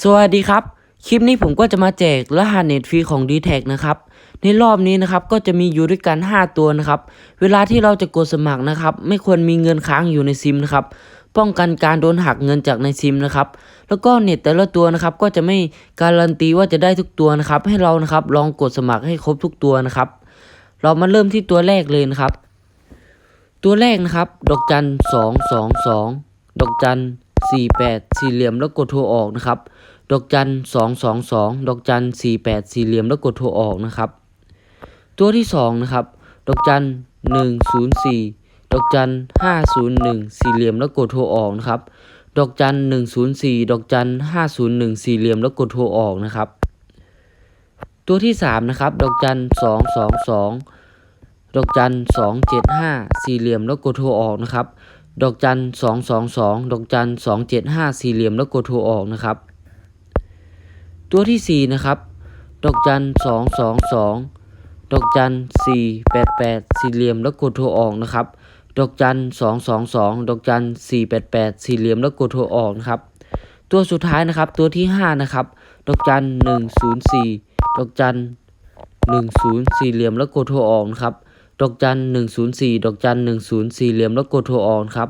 สวัสดีครับ คลิปนี้ผมก็จะมาแจกรหัสเน็ตฟรีของ d t แทนะครับ ในรอบนี้นะครับก็จะมีอยู่ด้วยกัน 5 ตัวนะครับ เวลาที่เราจะกดสมัครนะครับ ไม่ควรมีเงินค้างอยู่ในซิมนะครับ ป้องกันการโดนหักเงินจากในซิมนะครับ แล้วก็เน็ตแต่ละตัวนะครับก็จะไม่การันตีว่าจะได้ทุกตัวนะครับ ให้เรานะครับลองกดสมัครให้ครบทุกตัวนะครับ เรามาเริ่มที่ตัวแรกเลยนะครับ ตัวแรกนะครับ ดอกจันสองสองสองดอกจัน สี่แปดสี่เหลี่ยมแล้วกดโทรออกนะครับ ดอกจันสองสองสองดอกจันสี่แปดสี่เหลี่ยมแล้วกดโทรออกนะครับ ตัวที่สองนะครับ ดอกจันหนึ่งศูนย์สี่ดอกจันห้าศูนย์หนึ่งสี่เหลี่ยมแล้วกดโทรออกนะครับ ดอกจันหนึ่งศูนย์สี่ดอกจันห้าศูนย์หนึ่งสี่เหลี่ยมแล้วกดโทรออกนะครับ ตัวที่สามนะครับ ดอกจันสองสองสองดอกจันสองเจ็ดห้าสี่เหลี่ยมแล้วกดโทรออกนะครับ ดอกจันสองสองสองดอกจันสองเจ็ดห้าสี่เหลี่ยมแล้วกดโทรออกนะครับ ตัวที่สี่นะครับ ดอกจันสองสองสองดอกจันสี่แปดแปดสี่เหลี่ยมแล้วกดโทรออกนะครับ ดอกจันสองสองสองดอกจันสี่แปดแปดสี่เหลี่ยมแล้วกดโทรออกนะครับ ตัวสุดท้ายนะครับ ตัวที่ห้านะครับ ดอกจันหนึ่งศูนย์สี่ดอกจันหนึ่งศูนย์สี่เหลี่ยมแล้วกดโทรออกนะครับ ดอกจันหนึ่งศูนย์สี่ดอกจันหนึ่งศูนย์สี่เหลี่ยมแล้วกดโทรออนครับ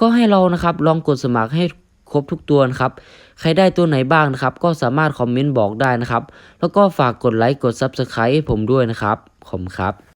ก็ให้เรานะครับลองกดสมัครให้ครบทุกตัวนะครับ ใครได้ตัวไหนบ้างนะครับ ก็สามารถคอมเมนต์บอกได้นะครับ แล้วก็ฝากกดไลค์กด Subscribe ให้ผมด้วยนะครับ ขอบคุณครับ